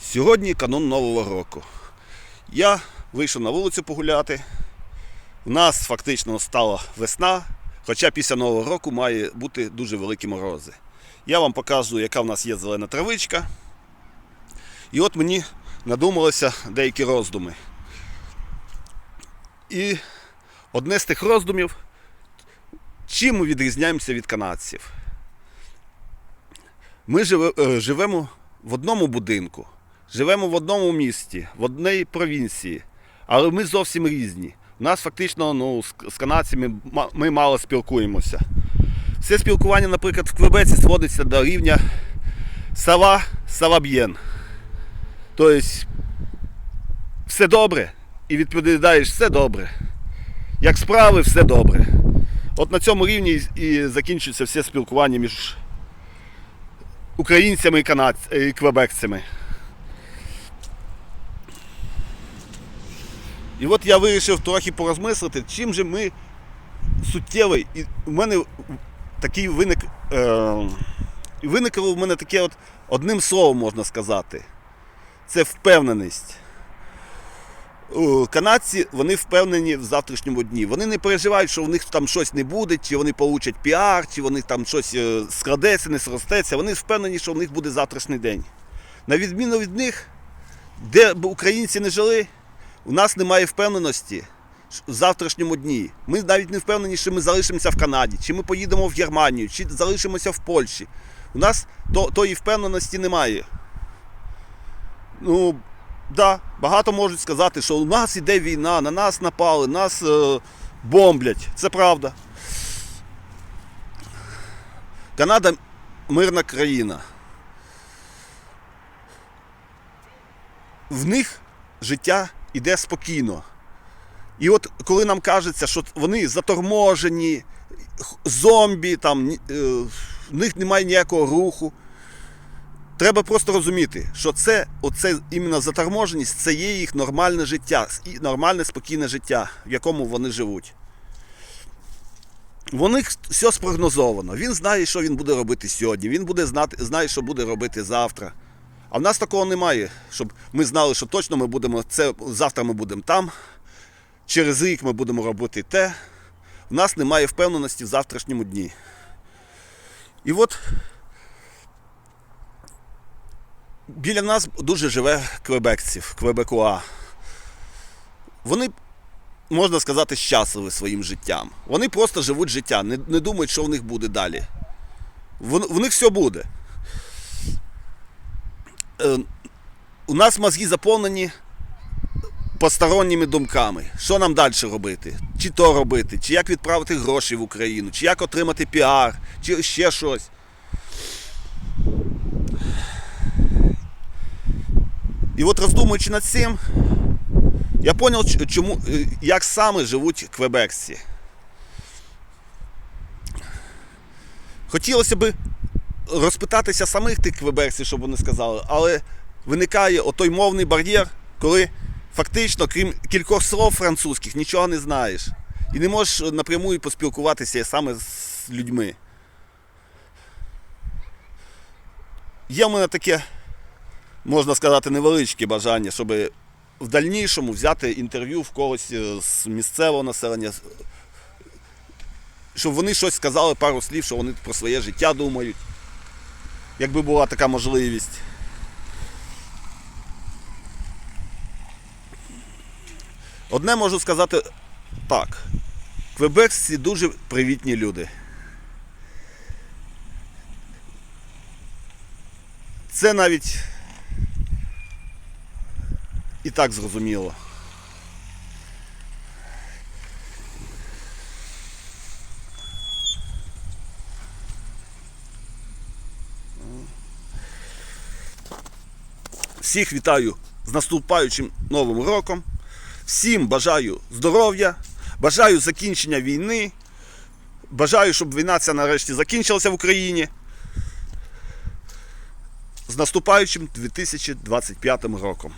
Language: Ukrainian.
Сьогодні канун Нового року. Я вийшов на вулицю погуляти. У нас фактично стала весна, хоча після Нового року має бути дуже великі морози. Я вам покажу, яка в нас є зелена травичка. І от мені надумалися деякі роздуми. І одне з тих роздумів, чим ми відрізняємося від канадців. Ми е, живемо в одному будинку, живемо в одному місті, в одній провінції, але ми зовсім різні. У нас фактично ну, з, канадцями ми мало спілкуємося. Все спілкування, наприклад, в Квебеці сводиться до рівня сава саваб'єн. Тобто все добре і відповідаєш все добре. Як справи, все добре. От на цьому рівні і- закінчується все спілкування між українцями і канадць... і квебекцями. І от я вирішив трохи порозмислити, чим же ми суттєвий. І в мене такий виник. Е... Виникло в мене таке от одним словом можна сказати. Це впевненість. Канадці вони впевнені в завтрашньому дні. Вони не переживають, що в них там щось не буде, чи вони получать піар, чи вони там щось е, скрадеться, не сростеться. Вони впевнені, що в них буде завтрашній день. На відміну від них, де б українці не жили, у нас немає впевненості в завтрашньому дні. Ми навіть не впевнені, що ми залишимося в Канаді, чи ми поїдемо в Германію, чи залишимося в Польщі. У нас то, тої впевненості немає. Ну, да, багато можуть сказати, що у нас іде війна, на нас напали, нас е, бомблять. Це правда. Канада мирна країна. В них життя йде спокійно. І от коли нам кажеться, що вони заторможені, зомбі, там, е, в них немає ніякого руху. Треба просто розуміти, що це оце іменно заторможеність, це є їх нормальне життя, нормальне спокійне життя, в якому вони живуть. В них все спрогнозовано. Він знає, що він буде робити сьогодні. Він буде знати, знає, що буде робити завтра. А в нас такого немає, щоб ми знали, що точно ми будемо це завтра ми будемо там, через рік ми будемо робити те. В нас немає впевненості в завтрашньому дні. І от біля нас дуже живе квебекців, квебекуа. Вони, можна сказати, щасливі своїм життям. Вони просто живуть життя, не, не думають, що в них буде далі. В, в них все буде. Е, у нас мозги заповнені посторонніми думками. Що нам далі робити? Чи то робити, чи як відправити гроші в Україну, чи як отримати піар, чи ще щось. І от роздумуючи над цим, я зрозумів, чому, е, як саме живуть квебекці. Хотілося б розпитатися самих тих квебекців, щоб вони сказали, але виникає отой мовний бар'єр, коли фактично, крім кількох слов французьких, нічого не знаєш. І не можеш напряму поспілкуватися саме з людьми. Є в мене таке можна сказати, невеличке бажання, щоб в дальнішому взяти інтерв'ю в когось е, з місцевого населення, щоб вони щось сказали, пару слів, що вони про своє життя думають. Якби була така можливість. Одне можу сказати так. Квебексці дуже привітні люди. Це навіть і так зрозуміло. Всіх вітаю з наступаючим новим роком. Всім бажаю здоров'я, бажаю закінчення війни. Бажаю, щоб війна ця нарешті закінчилася в Україні. З наступаючим 2025 роком.